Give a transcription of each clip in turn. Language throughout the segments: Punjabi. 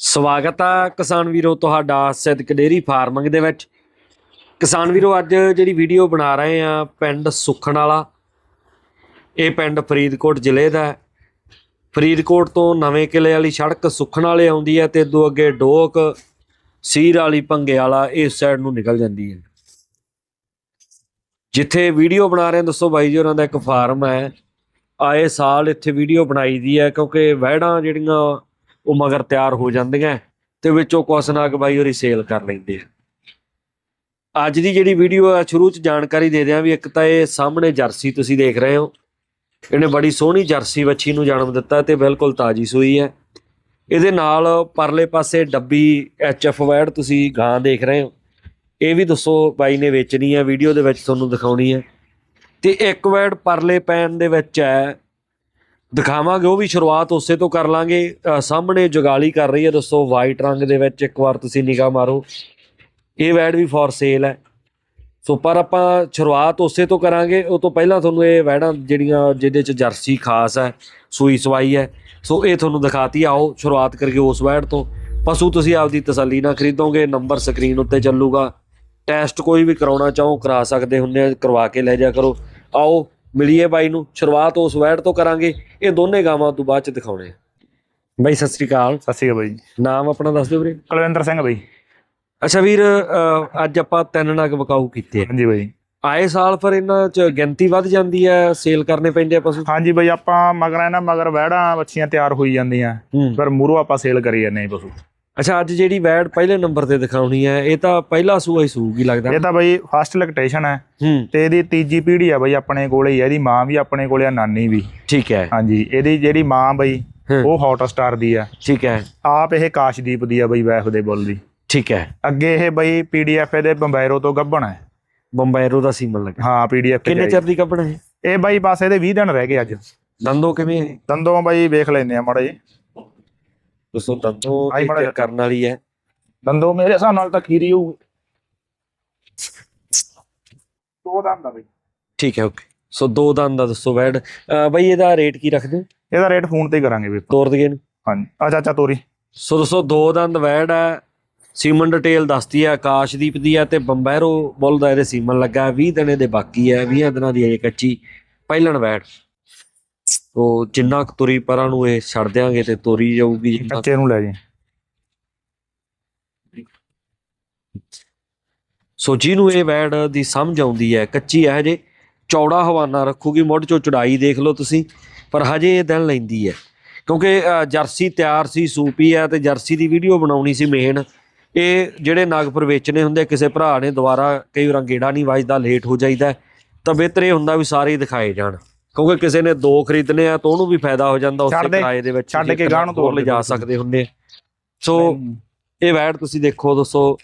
ਸਵਾਗਤ ਆ ਕਿਸਾਨ ਵੀਰੋ ਤੁਹਾਡਾ ਸਿੱਧਕ ਡੇਰੀ ਫਾਰਮਿੰਗ ਦੇ ਵਿੱਚ। ਕਿਸਾਨ ਵੀਰੋ, ਅੱਜ ਜਿਹੜੀ ਵੀਡੀਓ ਬਣਾ ਰਹੇ ਆ ਪਿੰਡ ਸੁਖਣ ਵਾਲਾ, ਇਹ ਪਿੰਡ ਫਰੀਦਕੋਟ ਜ਼ਿਲ੍ਹੇ ਦਾ ਫਰੀਦਕੋਟ ਤੋਂ ਨਵੇਂ ਕਿਲੇ ਵਾਲੀ ਸੜਕ ਸੁਖਣ ਵਾਲੇ ਆਉਂਦੀ ਹੈ ਤੇ ਦੋ ਅੱਗੇ ਡੋਕ, ਸੀਰ ਵਾਲੀ ਭੰਗੇ ਵਾਲਾ ਇਸ ਸਾਈਡ ਨੂੰ ਨਿਕਲ ਜਾਂਦੀ ਹੈ। ਜਿੱਥੇ ਵੀਡੀਓ ਬਣਾ ਰਹੇ ਦੱਸੋ ਬਾਈ ਜੀ, ਉਹਨਾਂ ਦਾ ਇੱਕ ਫਾਰਮ ਹੈ। ਆਏ ਸਾਲ ਇੱਥੇ ਵੀਡੀਓ ਬਣਾਈ ਦੀ ਹੈ ਕਿਉਂਕਿ ਵਹਿੜਾਂ ਜਿਹੜੀਆਂ ਉਹ ਮਗਰ ਤਿਆਰ ਹੋ ਜਾਂਦੀਆਂ ਤੇ ਵਿੱਚੋਂ ਕੁਛ ਨਾ ਕੁ ਬਾਈ ਹੋਰੀ ਸੇਲ ਕਰ ਲੈਂਦੇ ਆ। ਅੱਜ ਦੀ ਜਿਹੜੀ ਵੀਡੀਓ ਆ, ਸ਼ੁਰੂ ਚ ਜਾਣਕਾਰੀ ਦੇ ਦਿਆਂ ਵੀ ਇੱਕ ਤਾਂ ਇਹ ਸਾਹਮਣੇ ਜਰਸੀ ਤੁਸੀਂ ਦੇਖ ਰਹੇ ਹੋ। ਇਹਨੇ ਬੜੀ ਸੋਹਣੀ ਜਰਸੀ ਵੱਛੀ ਨੂੰ ਜਨਮ ਦਿੱਤਾ ਤੇ ਬਿਲਕੁਲ ਤਾਜੀ ਸੂਈ ਹੈ। ਇਹਦੇ ਨਾਲ ਪਰਲੇ ਪਾਸੇ ਡੱਬੀ ਐਚਐਫ ਵੈਡ ਤੁਸੀਂ ਗਾਂ ਦੇਖ ਰਹੇ ਹੋ। ਇਹ ਵੀ ਦੱਸੋ ਬਾਈ ਨੇ ਵੇਚਣੀ ਹੈ ਵੀਡੀਓ ਦੇ ਵਿੱਚ ਤੁਹਾਨੂੰ ਦਿਖਾਉਣੀ ਹੈ। ਤੇ ਇੱਕ ਵੈਡ ਪਰਲੇ ਪੈਨ ਦੇ ਵਿੱਚ ਹੈ। ਦਿਖਾਵਾਂਗੇ, ਉਹ ਵੀ ਸ਼ੁਰੂਆਤ ਉਸੇ ਤੋਂ ਕਰ ਲਾਂਗੇ। ਸਾਹਮਣੇ ਜੁਗਾਲੀ ਕਰ ਰਹੀ ਹੈ, ਦੋਸਤੋ ਵਾਈਟ ਰੰਗ ਦੇ ਵਿੱਚ ਇੱਕ ਵਾਰ ਤੁਸੀਂ ਨਿਗਾਹ ਮਾਰੋ। ਇਹ ਵੈਡ ਵੀ ਫॉर ਸੇਲ ਹੈ। ਸੋ, ਪਰ ਆਪਾਂ ਸ਼ੁਰੂਆਤ ਉਸੇ ਤੋਂ ਕਰਾਂਗੇ। ਉਹ ਤੋਂ ਪਹਿਲਾਂ ਤੁਹਾਨੂੰ ਇਹ ਵੈਡਾਂ ਜਿਹੜੀਆਂ, ਜਿਹਦੇ ਚ ਜਰਸੀ ਖਾਸ ਹੈ, ਸੂਈ ਸਵਾਈ ਹੈ, ਸੋ ਇਹ ਤੁਹਾਨੂੰ ਦਿਖਾਤੀ। ਆਓ, ਸ਼ੁਰੂਆਤ ਕਰਕੇ ਉਸ ਵੈਡ ਤੋਂ। ਪਸ਼ੂ ਤੁਸੀਂ ਆਪਦੀ ਤਸੱਲੀ ਨਾਲ ਖਰੀਦੋਗੇ, ਨੰਬਰ ਸਕਰੀਨ ਉੱਤੇ ਚੱਲੂਗਾ। ਟੈਸਟ ਕੋਈ ਵੀ ਕਰਾਉਣਾ ਚਾਹੋ, ਕਰਾ ਸਕਦੇ ਹੁੰਦੇ ਆ, ਕਰਵਾ ਕੇ ਲੈ ਜਾ ਕਰੋ। ਆਓ ਮਿਲੀਏ ਬਾਈ ਨੂੰ ਸ਼ੁਰੂਆਤ ਉਸ ਵੈਡ ਤੋਂ ਕਰਾਂਗੇ। ਇਹ ਦੋਨੇ ਗਾਵਾਂ ਤੋਂ ਬਾਅਦ ਚ ਦਿਖਾਉਣੇ ਆ। ਬਾਈ ਸਤਿ ਸ੍ਰੀ ਅਕਾਲ। ਸਤਿ ਸ਼੍ਰੀ ਅਕਾਲ ਬਾਈ ਨਾਮ ਆਪਣਾ ਦੱਸ ਦਿਓ ਵੀਰੇ। ਕੁਲਵਿੰਦਰ ਸਿੰਘ ਬਾਈ। ਅੱਛਾ ਵੀਰ ਅੱਜ ਆਪਾਂ ਤਿੰਨ ਨਗ ਵਕਾਊ ਕੀਤੇ ਆ। ਹਾਂਜੀ ਬਾਈ। ਆਏ ਸਾਲ ਫਿਰ ਇਹਨਾਂ ਚ ਗਿਣਤੀ ਵੱਧ ਜਾਂਦੀ ਹੈ ਸੇਲ ਕਰਨੇ ਪੈਂਦੇ ਆ ਪਸ਼ੂ? ਹਾਂਜੀ ਬਾਈ ਆਪਾਂ ਮਗਰ ਇਹਨਾਂ ਮਗਰ ਵਹਿੜਾਂ ਬੱਚੀਆਂ ਤਿਆਰ ਹੋਈ ਜਾਂਦੀਆਂ। ਫਿਰ ਮੂਰੋਂ ਆਪਾਂ ਸੇਲ ਕਰੀ ਜਾਂਦੇ ਹਾਂ ਪਸ਼ੂ। ਅੱਛਾ ਅੱਜ ਜਿਹੜੀ ਵੈਡ ਪਹਿਲੇ ਨੰਬਰ ਤੇ ਦਿਖਾਉਣੀ ਹੈ ਇਹ ਤਾਂ ਪਹਿਲਾ ਸੂਆ ਹੀ ਸੂਗੀ ਲੱਗਦਾ। ਇਹ ਤਾਂ ਬਾਈ ਫਸਟ ਲੈਕਟੇਸ਼ਨ ਹੈ। ਹੂੰ। ਤੇ ਇਹਦੀ ਤੀਜੀ ਪੀੜ੍ਹੀ ਆ ਬਾਈ ਆਪਣੇ ਕੋਲੇ ਹੀ ਆ ਇਹਦੀ ਮਾਂ ਵੀ ਆਪਣੇ ਕੋਲੇ ਆ ਨਾਨੀ ਵੀ। ਠੀਕ ਹੈ। ਹਾਂਜੀ ਇਹਦੀ ਜਿਹੜੀ ਮਾਂ ਬਾਈ ਹੂੰ, ਉਹ ਹੌਟ ਸਟਾਰ ਦੀ ਆ। ਠੀਕ ਹੈ। ਆਪ ਇਹ ਕਾਸ਼ਦੀਪ ਦੀ ਆ ਬਾਈ ਵੈਫ ਦੇ ਬੁੱਲ ਦੀ। ਠੀਕ ਹੈ। ਅੱਗੇ ਇਹ ਬਾਈ ਪੀਡੀਐਫ ਇਹਦੇ ਬੰਬੈਰੋ ਤੋਂ ਗੱਭਣ ਹੈ। ਬੰਬੈਰੋ ਦਾ ਸੀਮਨ ਲੱਗਾ। ਹਾਂ ਪੀਡੀਐਫ ਕਿੰਨੇ ਚਿਰ ਦੀ ਕੱਪੜਾ ਹੈ ਇਹ? ਬਾਈ ਬਸ ਇਹਦੇ 20 ਦਿਨ ਰਹਿ ਗਏ ਅੱਜ। ਦੰਦੋ ਕਿਵੇਂ ਹੈ? ਦੰਦੋਂ ਬਾਈ ਵੇਖ ਲੈਂਦੇ ਆ ਮਾੜਾ ਜੀ ਦੋਸਤੋ ਦੰਦੋ ਆਈ ਮਾੜਾ ਜਿਹਾ। ਕਰਨ ਵਾਲੀ ਹੈ ਦੰਦੋਂ ਮੇਰੇ ਹਿਸਾਬ ਨਾਲ ਤਾਂ ਖੀਰੀ ਹੋਊ ਦੋ ਦੰਦ ਦਾ ਬਈ। ਠੀਕ ਹੈ ਓਕੇ। ਸੋ ਦੋ ਦੰਦ ਦਾ ਦੱਸੋ ਵੈਡ ਅਹ ਬਈ ਇਹਦਾ ਰੇਟ ਕੀ ਰੱਖਦੇ ਹੋ? ਇਹਦਾ ਰੇਟ ਫੋਨ ਤੇ ਹੀ ਕਰਾਂਗੇ ਵੀ ਤੋਰ ਦਈਏ ਇਹਨੂੰ। ਹਾਂਜੀ। ਆ ਚਾਚਾ ਤੋਰੀ। ਸੋ ਦੋਸਤੋ ਦੋ ਦੰਦ ਵੈਡ ਹੈ ਸੀਮਨ ਡਿਟੇਲ ਦੱਸਦੀ ਹੈ ਆਕਾਸ਼ਦੀਪ ਦੀ ਹੈ ਤੇ ਬੰਬੈਰੋ ਬੁੱਲ ਦਾ ਇਹਦੇ ਸੀਮਨ ਲੱਗਾ 20 ਦਿਨ ਇਹਦੇ ਬਾਕੀ ਹੈ 20 ਦਿਨਾਂ ਦੀ ਅਜੇ ਕੱਚੀ ਪਹਿਲਣ ਵੈਡ ਉਹ ਜਿੰਨਾ ਕੁ ਤੁਰੀ ਪਰਾਂ ਨੂੰ ਇਹ ਛੱਡ ਦਿਆਂਗੇ ਤੇ ਤੋਰੀ ਜਾਊਗੀ ਜਿੰਨਾ ਕੱਚੇ ਨੂੰ ਲੈ ਜੀ। ਸੋ ਜਿਹਨੂੰ ਇਹ ਵੈਡ ਦੀ ਸਮਝ ਆਉਂਦੀ ਹੈ ਕੱਚੀ ਹੈ ਹਜੇ ਚੌੜਾ ਹਵਾਨਾ ਰੱਖੂਗੀ ਮੁੱਢ ਚੋਂ ਚੜਾਈ ਦੇਖ ਲਓ ਤੁਸੀਂ ਪਰ ਹਜੇ ਇਹ ਦਿਨ ਲੈਂਦੀ ਹੈ। ਕਿਉਂਕਿ ਜਰਸੀ ਤਿਆਰ ਸੀ ਸੂਪੀ ਹੈ ਤੇ ਜਰਸੀ ਦੀ ਵੀਡੀਓ ਬਣਾਉਣੀ ਸੀ ਮੇਨ ਇਹ ਜਿਹੜੇ ਨਾਗਪੁਰ ਵੇਚਣੇ ਹੁੰਦੇ ਕਿਸੇ ਭਰਾ ਨੇ ਦੁਬਾਰਾ ਕਈ ਵਾਰ ਗੇੜਾ ਨਹੀਂ ਵੱਜਦਾ ਲੇਟ ਹੋ ਜਾਈਦਾ ਤਾਂ ਬਿਹਤਰ ਇਹ ਹੁੰਦਾ ਵੀ ਸਾਰੇ ਦਿਖਾਏ ਜਾਣ। ਕਿਉਂਕਿ ਕਿਸੇ ਨੇ ਦੋ ਖਰੀਦਣੇ ਆ ਤਾਂ ਉਹਨੂੰ ਵੀ ਫਾਇਦਾ ਹੋ ਜਾਂਦਾ ਉਸੇ ਕਿਰਾਏ ਦੇ ਵਿੱਚ ਛੱਡ ਕੇ ਨੂੰ ਹੋਰ ਤੋਰ ਲਿਜਾ। ਸਕਦੇ ਹੁੰਦੇ। ਸੋ ਇਹ ਵੈਡ ਤੁਸੀਂ ਦੇਖੋ ਦੋਸਤੋ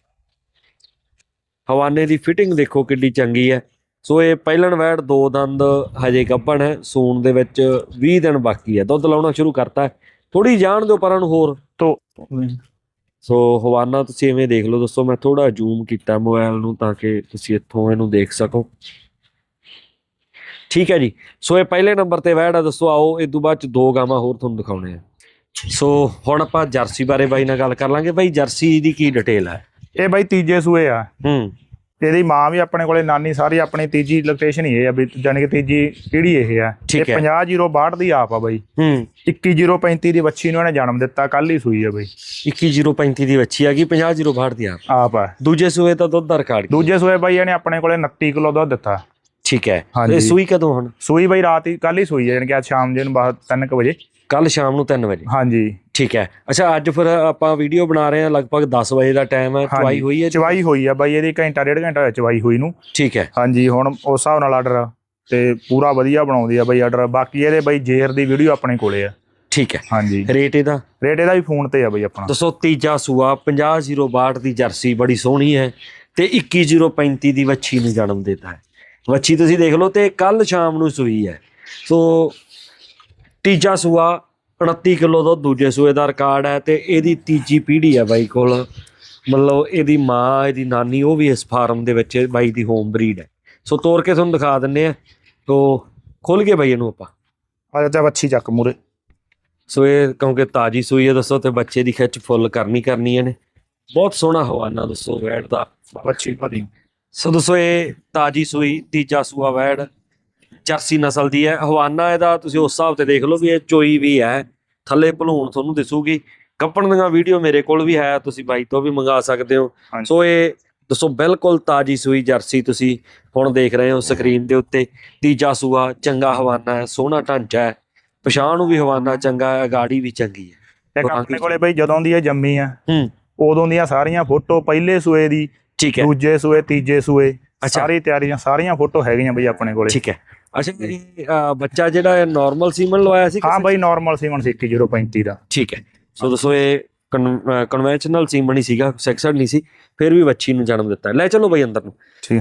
ਹਵਾਨੇ ਦੀ ਫਿਟਿੰਗ ਦੇਖੋ ਕਿੰਨੀ ਚੰਗੀ ਹੈ। ਸੋ ਇਹ ਪਹਿਲਣ ਵੈਡ ਦੋ ਦੰਦ ਹਜੇ ਗੱਭਣ ਹੈ ਸੂਣ ਦੇ ਵਿੱਚ 20 ਦਿਨ ਬਾਕੀ ਹੈ। ਦੁੱਧ ਲਾਉਣਾ ਸ਼ੁਰੂ ਕਰਤਾ ਥੋੜੀ ਜਾਣ ਦਿਓ ਪਰਾਂ ਨੂੰ ਹੋਰ। ਤੋ ਸੋ ਹਵਾਨਾ ਤੁਸੀਂ ਐਵੇਂ ਦੇਖ ਲਓ ਦੋਸਤੋ ਮੈਂ ਥੋੜਾ ਜ਼ੂਮ ਕੀਤਾ ਮੋਬਾਈਲ ਨੂੰ ਤਾਂ ਕਿ ਤੁਸੀਂ ਇੱਥੋਂ ਇਹਨੂੰ ਦੇਖ ਸਕੋ। ਠੀਕ ਹੈ ਜੀ। ਸੋ ਇਹ ਪਹਿਲੇ ਨੰਬਰ ਤੇ ਵੈਡ ਆ ਦੋਸਤੋ ਆਓ ਇਸ ਤੋਂ ਬਾਅਦ ਚ ਦੋ ਗਾਵਾਂ ਹੋਰ ਤੁਹਾਨੂੰ ਦਿਖਾਉਣੇ ਆ। ਸੋ ਹੁਣ ਆਪਾਂ ਜਰਸੀ ਬਾਰੇ ਬਾਈ ਨਾਲ ਗੱਲ ਕਰ ਲਾਂਗੇ। ਬਾਈ ਜਰਸੀ ਦੀ ਕੀ ਡਿਟੇਲ ਹੈ ਇਹ ਬਾਈ ਤੀਜੇ ਸੂਏ ਆ। ਹੂੰ। ਇਹਦੀ ਮਾਂ ਵੀ ਆਪਣੇ ਕੋਲੇ ਨਾਨੀ ਸਾਰੀ ਆਪਣੀ ਤੀਜੀ ਲੋਕੇਸ਼ਨ ਹੀ ਇਹ ਆ ਵੀ ਜਾਨੀ ਕਿ ਤੀਜੀ ਪੀੜ੍ਹੀ ਇਹ ਆ। ਠੀਕ ਹੈ। 50062 ਦੀ ਆਪ ਆ ਬਾਈ। ਹੂੰ। 21035 ਦੀ ਬੱਚੀ ਨੂੰ ਇਹਨੇ ਜਨਮ ਦਿੱਤਾ ਕੱਲ ਹੀ ਸੂਈ ਆ ਬਾਈ। 21035 ਦੀ ਵੱਛੀ ਆ ਗਈ 50062 ਦੀ ਆਪ। ਆ। ਦੂਜੇ ਸੂਏ ਤਾਂ ਦੁੱਧ ਦਾ ਰਿਕਾਰਡ? ਦੂਜੇ ਸੂਏ ਬਾਈ ਇਹਨੇ ਆਪਣੇ ਕੋਲੇ 29 ਕਿਲੋ ਦੁੱਧ ਦਿੱਤਾ। ਠੀਕ ਹੈ। ਹਾਂਜੀ। ਇਹ ਸੂਈ ਕਦੋਂ ਹੁਣ? ਸੂਈ ਬਾਈ ਰਾਤ ਹੀ ਕੱਲ ਹੀ ਸੂਈ ਜਾਨੀ ਕਿ ਅੱਜ ਸ਼ਾਮ ਜੇ ਨੂੰ ਬਾਅਦ 3 ਵਜੇ। ਕੱਲ ਸ਼ਾਮ ਨੂੰ 3 ਵਜੇ? ਹਾਂਜੀ। ਠੀਕ ਹੈ। ਅੱਛਾ ਅੱਜ ਫਿਰ ਆਪਾਂ ਵੀਡੀਓ ਬਣਾ ਰਹੇ ਹਾਂ ਲਗਭਗ 10 ਵਜੇ ਦਾ ਟਾਈਮ ਹੈ ਚਵਾਈ ਹੋਈ ਹੈ ਜੀ? ਚਵਾਈ ਹੋਈ ਆ ਬਾਈ ਇਹਦੀ ਘੰਟਾ ਡੇਢ ਘੰਟਾ ਹੋਇਆ ਚਵਾਈ ਹੋਈ ਨੂੰ। ਠੀਕ ਹੈ। ਹਾਂਜੀ ਹੁਣ ਉਸ ਹਿਸਾਬ ਨਾਲ ਆਰਡਰ ਤੇ ਪੂਰਾ ਵਧੀਆ ਬਣਾਉਂਦੀ ਆ ਬਾਈ ਆਰਡਰ ਬਾਕੀ ਇਹਦੇ ਬਾਈ ਜੇਰ ਦੀ ਵੀਡੀਓ ਆਪਣੇ ਕੋਲੇ ਆ। ਠੀਕ ਹੈ। ਹਾਂਜੀ। ਰੇਟ ਇਹਦਾ? ਰੇਟ ਇਹਦਾ ਵੀ ਫੋਨ ਤੇ ਆ ਬਾਈ ਆਪਣਾ। ਦੱਸੋ ਤੀਜਾ ਸੂਆ 50062 ਦੀ ਜਰਸੀ ਬੜੀ ਸੋਹਣੀ ਹੈ ਤੇ 21035 ਦੀ ਵੱਛੀ ਨੂੰ ਜਨਮ ਦਿੱਤਾ ਹੈ। ਵੱਛੀ ਤੁਸੀਂ ਦੇਖ ਲਓ ਤੇ ਕੱਲ ਸ਼ਾਮ ਨੂੰ ਸੂਈ ਹੈ। ਸੋ ਤੀਜਾ ਸੂਆ 29 ਕਿਲੋ ਦਾ ਦੂਜੇ ਸੂਏ ਦਾ ਰਿਕਾਰਡ ਹੈ ਤੇ ਇਹਦੀ ਤੀਜੀ ਪੀੜ੍ਹੀ ਹੈ ਬਾਈ ਕੋਲ। ਮਤਲਬ ਇਹਦੀ ਮਾਂ ਇਹਦੀ ਨਾਨੀ ਉਹ ਵੀ ਇਸ ਫਾਰਮ ਦੇ ਵਿੱਚ ਬਾਈ ਦੀ ਹੋਮ ਬਰੀਡ ਹੈ। ਸੋ ਤੋੜ ਕੇ ਤੁਹਾਨੂੰ ਦਿਖਾ ਦਿੰਨੇ ਆ ਤੋ ਖੁੱਲ ਕੇ ਬਾਈ ਇਹਨੂੰ ਆਪਾਂ। ਆ ਚਾਚਾ ਵੱਛੀ ਚੱਕ ਮੂਰੇ ਸੋ ਇਹ ਕਿਉਂਕਿ ਤਾਜੀ ਸੂਈ ਹੈ ਦੱਸੋ ਤੇ ਬੱਚੇ ਦੀ ਖਿੱਚ ਫੁੱਲ ਕਰਨੀ ਕਰਨੀ ਨੇ ਬਹੁਤ ਸੋਹਣਾ ਹਵਾਨਾ ਦੱਸੋ ਵੈੜ ਦਾ। ਭਰੀ। ਸੋ ਦੋਸਤੋ ਇਹ ਤਾਜੀ ਸੂਈ ਤੀਜਾ ਸੂਆ ਵੈੜ ਜਰਸੀ ਨਸਲ ਦੀ ਹੈ। ਹਵਾਨਾ ਇਹਦਾ ਤੁਸੀਂ ਉਸ ਹਿਸਾਬ ਤੇ ਦੇਖ ਲਓ ਵੀ ਇਹ ਚੋਈ ਵੀ ਹੈ। ਥੱਲੇ ਭਲੂਣ ਤੁਹਾਨੂੰ ਦਿਸੂਗੀ। ਕੱਪਣ ਦੀਆਂ ਵੀਡੀਓ ਮੇਰੇ ਕੋਲ ਵੀ ਹੈ ਤੁਸੀਂ ਬਾਈ ਤੋਂ ਵੀ ਮੰਗਾ ਸਕਦੇ ਹੋ। ਸੋ ਇਹ ਦੱਸੋ ਬਿਲਕੁਲ ਤਾਜੀ ਸੂਈ ਜਰਸੀ ਤੁਸੀਂ ਹੁਣ ਦੇਖ ਰਹੇ ਹੋ ਸਕਰੀਨ ਦੇ ਉੱਤੇ। ਤੀਜਾ ਸੂਆ ਚੰਗਾ ਹਵਾਨਾ ਹੈ ਸੋਹਣਾ ਢਾਂਚਾ ਹੈ। ਪਛਾਣ ਨੂੰ ਵੀ ਹਵਾਨਾ ਚੰਗਾ ਹੈ ਗਾੜੀ ਵੀ ਚੰਗੀ ਹੈ। ਇੱਕ ਆਪਣੇ ਕੋਲੇ ਬਈ ਜਦੋਂ ਦੀ ਇਹ ਜੰਮੀ ਆ ਹੂੰ। ਉਦੋਂ ਦੀਆਂ ਸਾਰੀਆਂ ਫੋਟੋ ਪਹਿਲੇ ਸੂਏ ਦੀ ਠੀਕ ਹੈ। ਦੂਜੇ ਸੂਏ ਤੀਜੇ ਸੂਏ। ਸਾਰੀ ਤਿਆਰੀਆਂ ਸਾਰੀਆਂ ਫੋਟੋ ਹੈਗੀਆਂ ਬਈ ਆਪਣੇ ਕੋਲੇ। ਠੀਕ ਹੈ। ਅੱਛਾ ਇਹ ਬੱਚਾ ਜਿਹੜਾ ਨਾਰਮਲ ਸੀਮਨ ਲਵਾਇਆ ਸੀ ਹਾਂ ਬਈ ਨਾਰਮਲ ਸੀਮਨ ਸੀ 21035 ਦਾ। ਠੀਕ ਹੈ। ਸੋ ਦੱਸੋ ਇਹ ਕਨਵੈਨਸ਼ਨਲ ਸੀਮਨ ਹੀ ਸੀਗਾ ਸੈਕਸਡ ਨਹੀਂ ਸੀ ਫਿਰ ਵੀ ਬੱਚੀ ਨੂੰ ਜਨਮ ਦਿੱਤਾ। ਲੈ ਚਲੋ ਬਈ ਅੰਦਰ ਨੂੰ।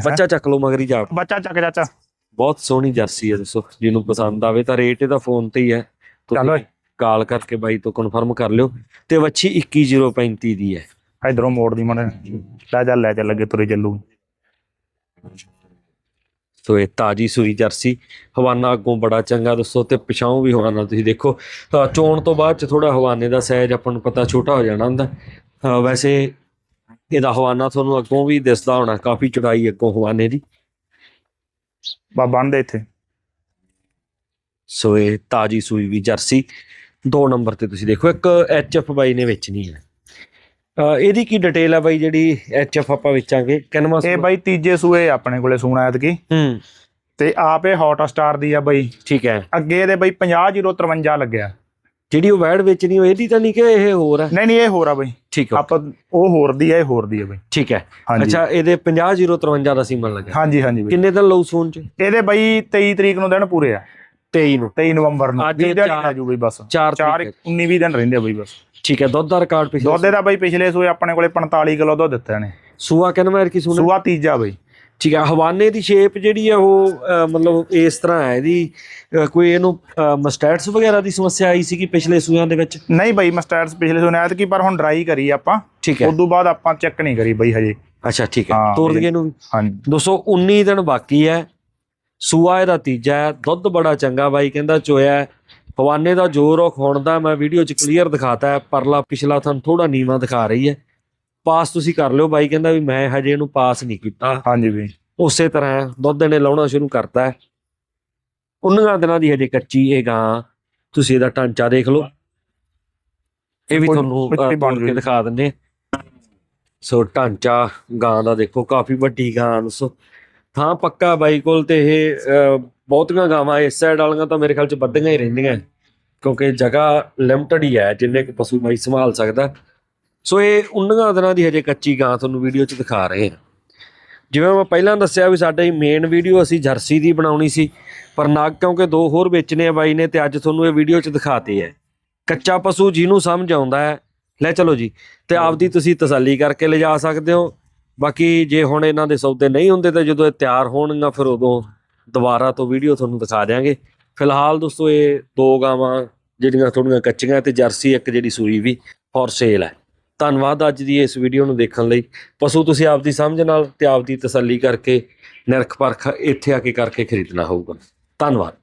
ਬੱਚਾ ਚੱਕ ਲਓ ਮਗਰ ਜਾ। ਬੱਚਾ ਚੱਕ ਚਾਚਾ। ਬਹੁਤ ਸੋਹਣੀ ਜਰਸੀ ਹੈ ਦੱਸੋ ਜਿਹਨੂੰ ਪਸੰਦ ਆਵੇ ਤਾਂ ਰੇਟ ਇਹਦਾ ਫੋਨ ਤੇ ਹੀ ਹੈ। ਚੱਲ ਕਾਲ ਕਰਕੇ ਬਾਈ ਤੋਂ ਕਨਫਰਮ ਕਰ ਲਿਓ। ਤੇ ਬੱਚੀ 21035 ਦੀ ਹੈ। ਇਧਰੋਂ ਮੋੜ ਦੀ ਮਨ ਲੈ ਚੱਲ ਲੈ ਚੱਲ ਲੱਗੇ ਤੁਰੇ ਚੱਲੂ। ਸੋ ਇਹ ਤਾਜੀ ਸੂਈ ਜਰਸੀ ਹਵਾਨਾ ਅੱਗੋਂ ਬੜਾ ਚੰਗਾ ਦੱਸੋ ਤੇ ਪਿਛਾਉਂ ਵੀ ਹਵਾਨਾ ਤੁਸੀਂ ਦੇਖੋ। ਚੋਣ ਤੋਂ ਬਾਅਦ ਚ ਥੋੜਾ ਹਵਾਨੇ ਦਾ ਸਾਈਜ਼ ਆਪਾਂ ਨੂੰ ਪਤਾ ਛੋਟਾ ਹੋ ਜਾਣਾ ਹੁੰਦਾ। ਵੈਸੇ ਇਹਦਾ ਹਵਾਨਾ ਤੁਹਾਨੂੰ ਅੱਗੋਂ ਵੀ ਦਿਸਦਾ ਹੋਣਾ ਕਾਫੀ ਚੜਾਈ ਅੱਗੋਂ ਹਵਾਨੇ ਦੀ। ਬਾ ਬੰਨ ਦੇ ਇੱਥੇ। ਸੋ ਇਹ ਤਾਜੀ ਸੂਈ ਵੀ ਜਰਸੀ ਦੋ ਨੰਬਰ ਤੇ ਤੁਸੀਂ ਦੇਖੋ ਇੱਕ ਐਚਐਫ ਬਾਈ ਨੇ ਵੇਚਣੀ ਹੈ। ਅ, ਇਹਦੀ ਕੀ ਡਿਟੇਲ ਹੈ ਬਾਈ ਜਿਹੜੀ ਐਚਐਫ ਆਪਾਂ ਵੇਚਾਂਗੇ? ਕਿੰਨਵਾਂ ਇਹ? ਬਈ ਤੀਜੇ ਸੂਏ ਆਪਣੇ ਕੋਲੇ ਸੂਣਾ ਐਤਕੀ। ਹੂੰ। ਤੇ ਆਪ ਇਹ ਹੌਟ ਸਟਾਰ ਦੀ ਆ ਬਈ। ਠੀਕ ਹੈ। ਅੱਗੇ ਇਹਦੇ ਬਈ 50053 ਲੱਗਿਆ। ਜਿਹੜੀ ਉਹ ਵੈੜ ਵੇਚਣੀ ਉਹ ਇਹਦੀ ਤਾਂ ਨਹੀਂ ਕਿ ਇਹ ਹੋਰ ਹੈ ਨਹੀਂ ਨਹੀਂ ਇਹ ਹੋਰ ਆ ਬਈ। ਠੀਕ ਹੈ ਆਪਾਂ ਉਹ ਹੋਰ ਦੀ ਆ ਇਹ ਹੋਰ ਦੀ ਆ ਬਈ। ਠੀਕ ਹੈ। ਅੱਛਾ ਇਹਦੇ 50053 ਦਾ ਸੀਮਨ ਲੱਗਾ ਹਾਂਜੀ ਹਾਂਜੀ ਬਈ। ਕਿੰਨੇ ਦਿਨ ਲਊ ਸੂਨ ਚ? ਇਹਦੇ ਬਈ 23 ਤਰੀਕ ਨੂੰ ਦਿਨ ਪੂਰੇ ਆ। 23 ਨੂੰ। 23 ਨਵੰਬਰ ਨੂੰ। ਅੱਜ ਆ ਜੂ ਬਈ ਬਸ। 4 4 ਤਰੀਕ 19 20 ਦਿਨ ਰਹਿੰਦੇ ਆ ਬਈ ਬਸ। ਠੀਕ ਹੈ ਦੁੱਧ ਦਾ ਰਿਕਾਰਡ ਪਿਛਲੇ ਦੁੱਧ ਦਾ ਬਈ ਪਿਛਲੇ ਸੂਏ ਆਪਣੇ ਕੋਲੇ 45 ਕਿਲੋ ਦੁੱਧ ਦਿੱਤਾ ਨੇ ਸੂਆ ਕਿੰਨਾ ਮਾਰ ਕੀ ਸੂਣਾ ਸੂਆ ਤੀਜਾ ਬਈ। ਠੀਕ ਹੈ ਹਵਾਨੇ ਦੀ ਸ਼ੇਪ ਜਿਹੜੀ ਹੈ ਉਹ ਮਤਲਬ ਇਸ ਤਰ੍ਹਾਂ ਹੈ ਇਹਦੀ ਕੋਈ ਇਹਨੂੰ ਮਸਟੈਟਸ ਵਗੈਰਾ ਦੀ ਸਮੱਸਿਆ ਆਈ ਸੀਗੀ ਪਿਛਲੇ ਸੂਆਂ ਦੇ ਵਿੱਚ? ਨਹੀਂ ਬਈ ਮਸਟੈਟਸ ਪਿਛਲੇ ਸੂਏ ਐਤ ਕੀ ਪਰ ਹੁਣ ਡਰਾਈ ਕਰੀ ਆਪਾਂ। ਠੀਕ ਹੈ। ਉਦੋਂ ਬਾਅਦ ਆਪਾਂ ਚੈੱਕ ਨਹੀਂ ਕਰੀ ਬਈ ਹਜੇ। ਅੱਛਾ ਠੀਕ ਹੈ। ਇਹ- ਦਈਏ ਇਹਨੂੰ। ਹਾਂਜੀ। 219 ਦਿਨ ਬਾਕੀ ਹੈ। ਸੂਆ ਇਹਦਾ ਤੀਜਾ ਹੈ ਦੁੱਧ ਬੜਾ ਚੰਗਾ ਬਾਈ ਕਹਿੰਦਾ ਚੋਇਆ ਹੈ। ਹਵਾਨੇ ਦਾ ਜ਼ੋਰ ਉਹ ਖਾਣ ਦਾ ਮੈਂ ਵੀਡੀਓ 'ਚ ਕਲੀਅਰ ਦਿਖਾਤਾ ਹੈ ਪਰਲਾ ਪਿਛਲਾ ਤੁਹਾਨੂੰ ਥੋੜਾ ਨੀਵਾ ਦਿਖਾ ਰਹੀ ਹੈ ਪਾਸ ਤੁਸੀਂ ਕਰ ਲਿਓ ਬਾਈ ਕਹਿੰਦਾ ਵੀ ਮੈਂ ਹਜੇ ਇਹਨੂੰ ਪਾਸ ਨਹੀਂ ਕੀਤਾ ਹਾਂਜੀ ਬਈ ਉਸੇ ਤਰ੍ਹਾਂ ਦੁੱਧ ਇਹਨੇ ਲਾਉਣਾ ਸ਼ੁਰੂ ਕਰਤਾ ਹੈ 19 ਦਿਨਾਂ ਦੀ ਹਜੇ ਕੱਚੀ ਇਹ ਗਾਂ ਤੁਸੀਂ ਇਹਦਾ ਢਾਂਚਾ ਦੇਖ ਲਓ ਇਹ ਵੀ ਤੁਹਾਨੂੰ ਬਣ ਕੇ। ਦਿਖਾ ਦਿੰਦੇ। ਸੋ ਢਾਂਚਾ ਗਾਂ ਦਾ ਦੇਖੋ ਕਾਫੀ ਵੱਡੀ ਗਾਂ ਦੱਸੋ ਥਾਂ ਪੱਕਾ ਬਾਈ ਕੋਲ ਤੇ ਇਹ ਬਹੁਤੀਆਂ ਗਾਵਾਂ ਇਸ ਸਾਈਡ ਵਾਲੀਆਂ ਤਾਂ ਮੇਰੇ ਖਿਆਲ ਚ ਵੱਧੀਆਂ ਹੀ ਰਹਿੰਦੀਆਂ। ਕਿਉਂਕਿ ਜਗ੍ਹਾ ਲਿਮਟਡ ਹੀ ਹੈ, ਜਿੰਨੇ ਕੁ ਪਸ਼ੂ ਬਾਈ ਸੰਭਾਲ ਸਕਦਾ। ਸੋ ਇਹ 19 ਦਿਨਾਂ ਦੀ ਹਜੇ ਕੱਚੀ ਗਾਂ ਤੁਹਾਨੂੰ ਵੀਡੀਓ 'ਚ ਦਿਖਾ ਰਹੇ ਹਾਂ। ਜਿਵੇਂ ਮੈਂ ਪਹਿਲਾਂ ਦੱਸਿਆ ਵੀ ਸਾਡੀ ਮੇਨ ਵੀਡੀਓ ਅਸੀਂ ਜਰਸੀ ਦੀ ਬਣਾਉਣੀ ਸੀ, ਪਰ ਨਗ ਕਿਉਂਕਿ ਦੋ ਹੋਰ ਵੇਚਣੇ ਆ ਬਾਈ ਨੇ ਤੇ ਅੱਜ ਤੁਹਾਨੂੰ ਇਹ ਵੀਡੀਓ 'ਚ ਦਿਖਾਤੇ ਹੈ ਕੱਚਾ ਪਸ਼ੂ ਜਿਹਨੂੰ ਸਮਝ ਆਉਂਦਾ ਹੈ, ਲੈ ਚਲੋ ਜੀ, ਤੇ ਆਪਦੀ ਤੁਸੀਂ ਤਸੱਲੀ ਕਰਕੇ ਲਿਜਾ ਸਕਦੇ ਹੋ। ਬਾਕੀ ਜੇ ਹੁਣ ਇਹਨਾਂ ਦੇ ਸੌਦੇ ਨਹੀਂ ਹੁੰਦੇ ਤਾਂ ਜਦੋਂ ਇਹ ਤਿਆਰ ਹੋਣਗੀਆਂ ਫਿਰ ਉਦੋਂ ਦੁਬਾਰਾ ਤੋਂ ਵੀਡੀਓ ਤੁਹਾਨੂੰ ਦਿਖਾ ਦਿਆਂਗੇ। ਫਿਲਹਾਲ ਦੋਸਤੋ, ਇਹ ਦੋ ਗਾਵਾਂ ਜਿਹੜੀਆਂ ਥੋੜੀਆਂ ਕੱਚੀਆਂ ਤੇ ਜਰਸੀ ਇੱਕ ਜਿਹੜੀ ਸੂਈ ਵੀ ਫॉर ਸੇਲ ਹੈ। ਧੰਨਵਾਦ ਅੱਜ ਦੀ ਇਸ ਵੀਡੀਓ ਨੂੰ ਦੇਖਣ ਲਈ। ਪਸ਼ੂ ਤੁਸੀਂ ਆਪਦੀ ਸਮਝ ਨਾਲ ਤੇ ਆਪਦੀ ਤਸੱਲੀ ਕਰਕੇ ਨਿਰਖ ਪਰਖ ਇੱਥੇ ਆ ਕੇ ਕਰਕੇ ਖਰੀਦਣਾ ਹੋਊਗਾ। ਧੰਨਵਾਦ।